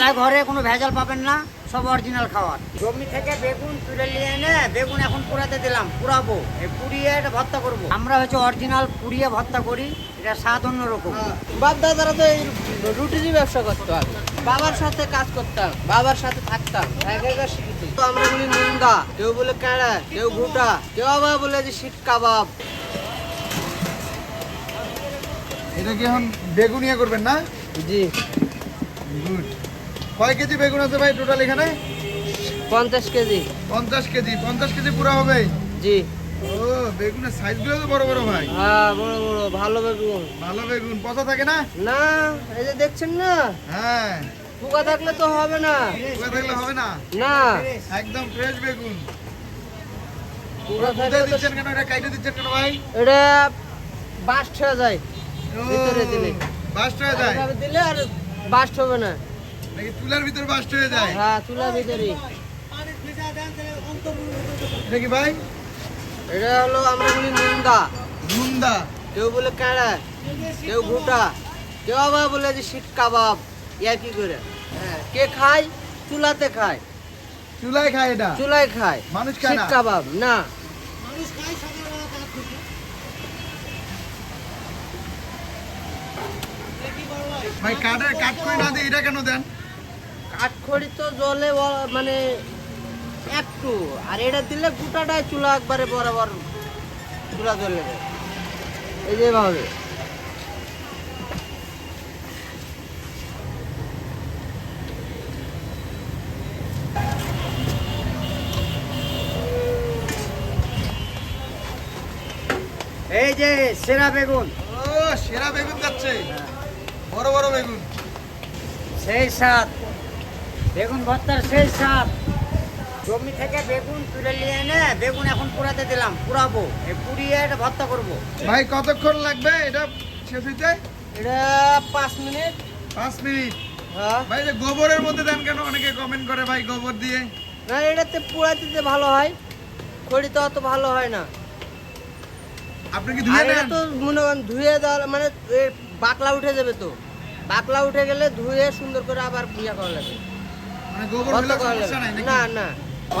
কালা ঘরে কোনো ভেজাল পাবেন না সব অরিজিনাল খাবার। জমি থেকে বেগুন তুলে নিয়ে এনে বেগুন এখন পুরাতে দিলাম পুরাবো। এই পুড়িয়ে এটা ভর্তা করব। আমরা হচ্ছে অরিজিনাল পুড়িয়ে ভর্তা করি এটা স্বাদ অন্যরকম। বাপ দাদারা তো এই রুটিরই ব্যবসা করতো আগে বাবার সাথে কাজ করতাম বাবার সাথে থাকতাম একা একা তো আমরা বলি নুনদা কেউ বলে ক্যাড়া কেউ ঘুটা কেউ আবার বলে যে শিট কাবাব। এটা কি এখন বেগুনিয়া করবেন না? জি। গুড কয় কেজি বেগুন আছে ভাই টোটাল এখানে? পঞ্চাশ কেজি। পঞ্চাশ কেজি পঞ্চাশ কেজি পুরো হবে? জি। ও বেগুনের সাইজগুলো তো বড় বড় ভাই। হ্যাঁ বড় বড় ভালো বেগুন। ভালো বেগুন পচা থাকে না? না এই যে দেখছেন না? হ্যাঁ। পোকা থাকলে তো হবে না। পোকা থাকলে হবে না? না। একদম ফ্রেশ বেগুন। পোকা বুঝে থাকলে দিচ্ছেন কেন? এটা কাইটে দিচ্ছেন কেন ভাই? এটা বাস্ট হয়ে যায়। ভিতরে দিলে। বাস্ট হয়ে যায়? এভাবে দিলে আর বাস্ট হবে না। নাকি তুলার ভিতর বাস্ট হয়ে যায়? হ্যাঁ তুলার ভিতরে। এটা কি ভাই? এটা হলো আমরা বলি নুনদা নুনদা কেউ বলে ক্যাড়া কেউ ঘুটা কেউ আবার বলে যে শিট কাবাব ইয়া কি করে? হ্যাঁ কে খায়? চুলাতে খায়। চুলায় খায় এটা? চুলায় খায়। মানুষ খায় না? কাবাব না। ভাই কাঠে কাঠ করে না দিয়ে এটা কেন দেন? কাঠখড়ি তো জলে মানে একটু। আর এটা দিলে গোটাটাই চুলা একবারে বরাবর চুলা জ্বলে যায়। এই যে ভাবে এই যে সেরা বেগুন। ও সেরা বেগুন যাচ্ছে। বড় বড় বেগুন। সেই স্বাদ। বেগুন ভর্তার সেই স্বাদ। জমি থেকে বেগুন তুলে নিয়ে এনে বেগুন এখন পুরাতে দিলাম পুরাবো। এই পুড়িয়ে এটা ভর্তা করব। ভাই কতক্ষণ লাগবে এটা শেষ হইতে এটা পাঁচ মিনিট। পাঁচ মিনিট। হ্যাঁ। ভাই যে গোবরের মধ্যে দেন কেন? অনেকে কমেন্ট করে ভাই গোবর দিয়ে। না এটাতে পোড়া দিতে ভালো হয়। খড়িতে অত ভালো হয় না। আপনি কি ধুয়ে নেন তো মনে করেন ধুয়ে দেওয়া মানে বাকলা উঠে যাবে তো। বাকলা উঠে গেলে ধুয়ে সুন্দর করে আবার ইয়া করা লাগে। না না।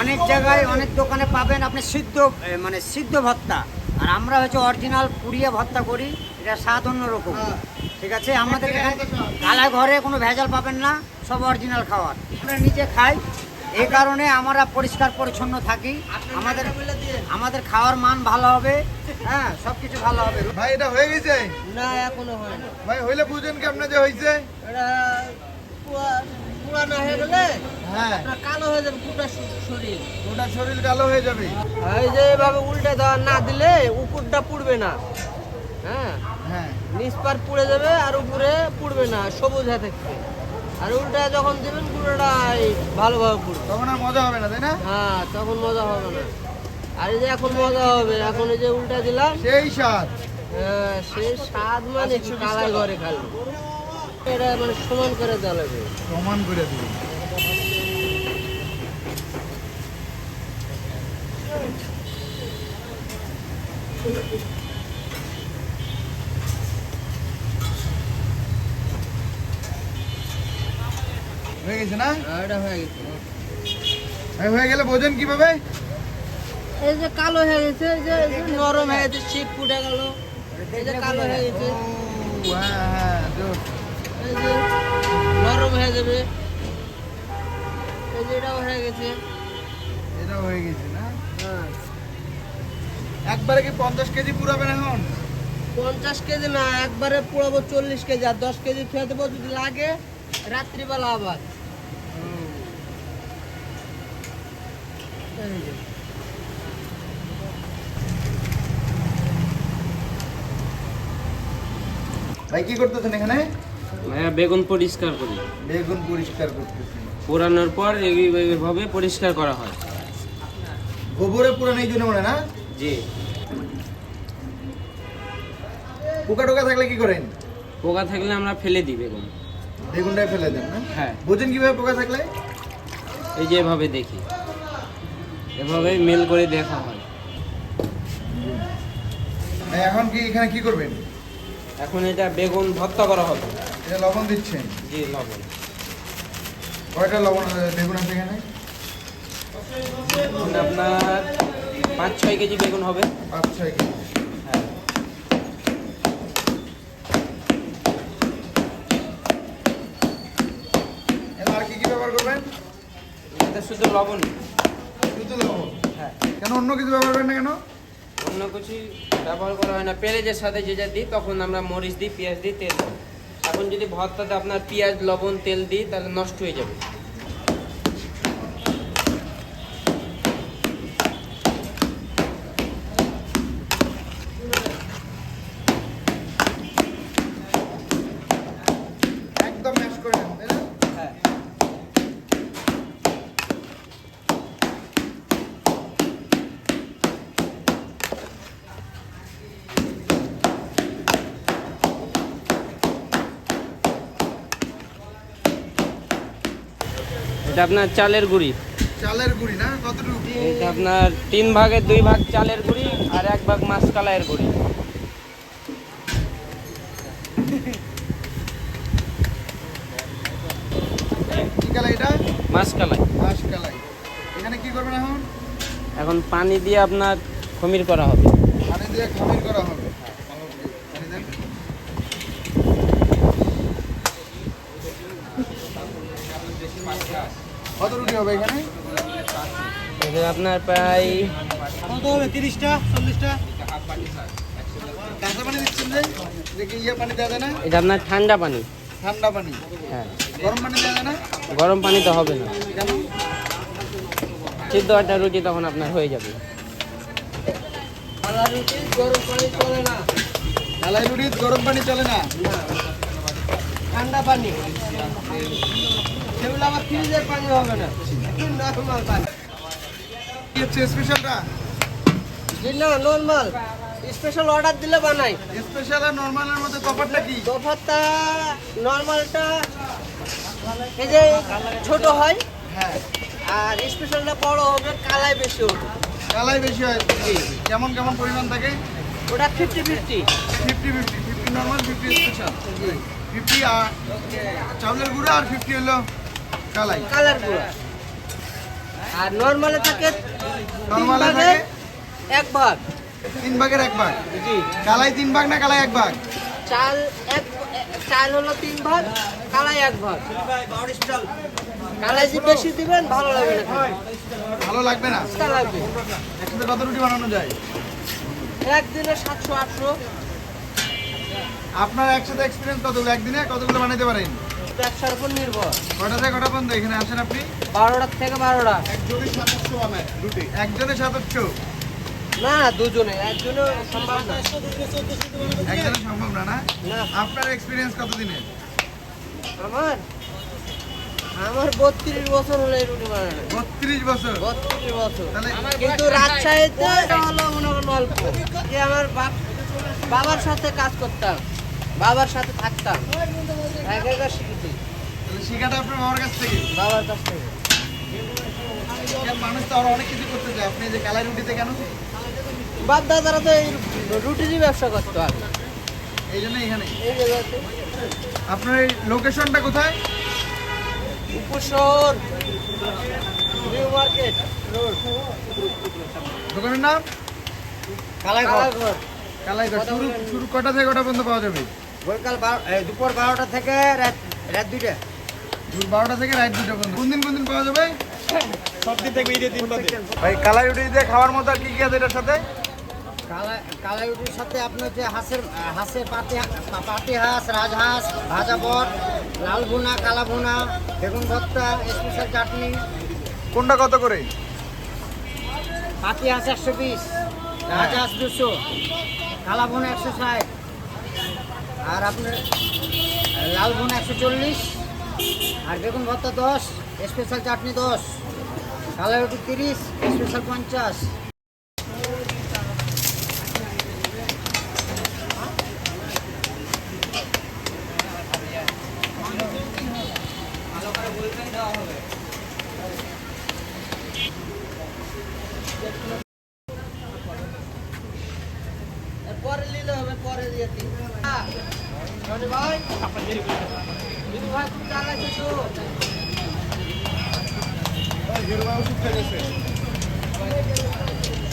অনেক জায়গায় অনেক দোকানে পাবেন আপনি সিদ্ধ মানে সিদ্ধ ভর্তা আর আমরা হচ্ছে অরিজিনাল পুড়িয়ে ভর্তা করি এটা স্বাদ অন্যরকম। হ্যাঁ। ঠিক আছে? আমাদের এখানে কালা ঘরে কোনো ভেজাল পাবেন না সব অরিজিনাল খাওয়ার। আমরা নিজে খাই। এই কারণে আমরা পরিষ্কার পরিচ্ছন্ন থাকি। আমাদের আমাদের খাওয়ার মান ভালো হবে। হ্যাঁ সব কিছু ভালো হবে। ভাই এটা হয়ে গেছে? না এখনও হয় না। ভাই হইলে বুঝেন কি আপনার যে হয়েছে এটা পুরা- পুরা হয়ে গেলে হ্যাঁ। কালো হয়ে যাবে গোটা শরীর। শরীর কালো হয়ে যাবে। এই যে এভাবে উল্টে দেওয়া না দিলে উপরটা পুড়বে না। হ্যাঁ? হ্যাঁ। নিচ পার পুড়ে যাবে আর উপরে পুড়বে না সবুজ হয়ে থাকবে। আর উল্টা যখন দেবেন পুরোটা ভালোভাবে পুড়বে। তখন আর মজা হবে না তাই না? হ্যাঁ তখন মজা হবে না। আর এই যে এখন মজা হবে এখন এই যে উল্টা দিলাম। সেই স্বাদ। হ্যাঁ, সে স্বাদ মানে কি কালাই ঘরে খালি। এটা মানে সমান করে দেওয়া লাগবে। প্রমাণ করে দিই হয়ে গেছে না? এটা হয়ে গেছে। হয়ে গেলে বোঝেন কীভাবে? এই যে কালো হয়ে গেছে এই যে এই যে নরম হয়ে গেছে শীত ফুটে গেল। এই যে কালো হয়ে গেছে। এই যে নরম হয়ে যাবে। এই যে এটাও হয়ে গেছে। এটাও হয়ে গেছে না? হ্যাঁ। একবারে কি পঞ্চাশ কেজি পুরাবেন এখন? পঞ্চাশ কেজি না একবারে পুরাবো চল্লিশ কেজি আর দশ কেজি খেয়ে দেবো যদি লাগে রাত্রিবেলা আবার। ভাই কি করতেছেন এখানে? হ্যাঁ বেগুন পরিষ্কার করি। বেগুন পরিষ্কার করতেছেন পোড়ানোর পর এইভাবে পরিষ্কার করা হয়। গোবরে পুরান এই জন্য মনে না? জি। পোকা টোকা থাকলে কি করেন? পোকা থাকলে আমরা ফেলে দিই বেগুন। বেগুনটাই ফেলে দেন না? হ্যাঁ। বোঝেন কীভাবে পোকা থাকলে? এই যে এভাবে দেখি। এভাবে মেল করে দেখা হয়। এখন কি এখানে কি করবেন? এখন এটা বেগুন ভর্তা করা হবে। এটা লবণ দিচ্ছেন জি লবণ। কয়টা লবণ বেগুন আছে এখানে? আপনার পাঁচ ছয় কেজি বেগুন হবে। পাঁচ ছয় কেজি। হ্যাঁ। এবার আর কি কি ব্যবহার করবেন? এটা শুধু লবণ। শুধু লবণ? হ্যাঁ। কেন অন্য কিছু ব্যবহার করেন না কেন? অন্য কিছু ব্যবহার করা হয় না। পেঁয়াজের সাথে যেটা দিই তখন আমরা মরিচ দিই পেঁয়াজ দিই তেল দিই। এখন যদি ভর্তাতে আপনার পেঁয়াজ লবণ তেল দিই তাহলে নষ্ট হয়ে যাবে একদম ম্যাশ করে নেন তাই না হ্যাঁ এটা আপনার চালের গুঁড়ি। চালের গুঁড়ি না? কতটুকু? এটা আপনার তিন ভাগের দুই ভাগ চালের গুঁড়ি আর এক ভাগ মাছকালাইয়ের গুঁড়ি। কি কালাই মাস কালাই এখানে কি করবেন এখন? এখন পানি দিয়ে আপনার খমির করা হবে। পানি দিয়ে খামির করা হবে। পানি দেন। কত রুটি হবে এখানে? এটা আপনার প্রায় কত হবে? তিরিশটা? চল্লিশটা? কাঁচা পানি দিচ্ছেন যে? ইয়ে পানি দেওয়া যায় না? এটা আপনার ঠান্ডা পানি। ঠান্ডা পানি। হ্যাঁ। গরম পানি দেওয়া যায় না? গরম পানি তো হবে না। কেন? সিদ্ধ একটা রুটি তখন আপনার হয়ে যাবে। রুটি গরম পানি চলে না। ঢালাই রুটি গরম পানি চলে না। ঠান্ডা পানি। সেগুলো আবার ফ্রিজের পানি হবে না। নর্মাল পানি। হচ্ছে স্পেশালটা জি না নর্মাল স্পেশাল অর্ডার দিলে বানাই। স্পেশাল আর নর্মালের মধ্যে তফাৎটা কি? তফাতটা নর্মালটা এই যে ছোট হয়। হ্যাঁ। আর স্পেশালটা বড় হবে কালাই বেশি হবে। কালাই বেশি হয়? কেমন কেমন পরিমাণ থাকে? ওটা fifty fifty fifty fifty fifty normal fifty special fifty আর চাউলের গুঁড়ো আর ফিফটি হলো। কালাই। কালার আর নর্মালে থাকে নর্মালে থাকে এক ভাগ। তিন ভাগের এক ভাগ। জি। কালাই তিন ভাগ না কালাই এক ভাগ? চাল এক চাল হলো তিন ভাগ কালাই এক ভাগ। কালাই যে বেশি দিবেন ভালো লাগবে না। ভালো লাগবে না? লাগবে। একসাথে কত রুটি বানানো যায়? একদিনে সাতশো আটশো। আপনার একসাথে এক্সপিরিয়েন্স কতগুলো? একদিনে কতগুলো বানাইতে পারেন? ব্যবসার উপর নির্ভর। কটা থেকে কটা পর্যন্ত এখানে আসেন আপনি? বারোটার থেকে বারোটা। একজনের সাতাশশো বানায় রুটি একজনের সাতাশশো? না দুজনে। একজনে সম্ভব না। একজনের সম্ভব না না? না। আপনার এক্সপিরিয়েন্স কত আমার? আমার বত্রিশ বছর হলো এই রুটি বানানো। বত্রিশ বছর? বত্রিশ বছর। কিন্তু রাজশাহীতে হলো মনে করুন অল্প। যে আমার বাবার সাথে কাজ করতাম। বাবার সাথে থাকতাম। এক তাহলে শিখাটা আপনার বাবার কাছ থেকে। বাবার কাছ থেকে। মানুষ তো আরও অনেক কিছু করতে চায়। আপনি যে কালাই রুটিতে কেন? বাপ দাদারা তো এই রুটিরই ব্যবসা করতো আগে এই জন্য এখানে। আপনার লোকেশনটা কোথায়? Upashahar new market road. দোকানের নাম? কালাই ঘর কালাই। শুরু শুরু কটা থেকে কটা পর্যন্ত পাওয়া যাবে? দুপুর বারোটা থেকে রাত রাত দুইটা। বারোটা থেকে রাত দুটা পর্যন্ত। কোন দিন কোন দিন পাওয়া যাবে? সব দিন থেকে ঈদের দিন ভাই কালাই রুটি দিয়ে খাওয়ার মতো আর কি কি আছে এটার সাথে? কালাই কালাই সাথে আপনার হচ্ছে হাঁসের হাঁসের পাতি পাতি হাঁস রাজহাঁস ভাজা বট লাল ভুনা কালা ভুনা বেগুন ভর্তা স্পেশাল চাটনি। কোনটা কত করে? পাতি হাঁস একশো পিস রাজহাঁস দুশো কালা ভুনা একশো ষাট আর আপনার লাল ভুনা একশো চল্লিশ আর বেগুন ভর্তা দশ স্পেশাল চাটনি দশ কালাই রুটি তিরিশ স্পেশাল পঞ্চাশ। পরে নিলে হবে, পরে দিয়ে দিন। হ্যাঁ। ভাই বিনু ভাই খুব জ্বালাইছে তো হিরো ওষুধ খেয়েছে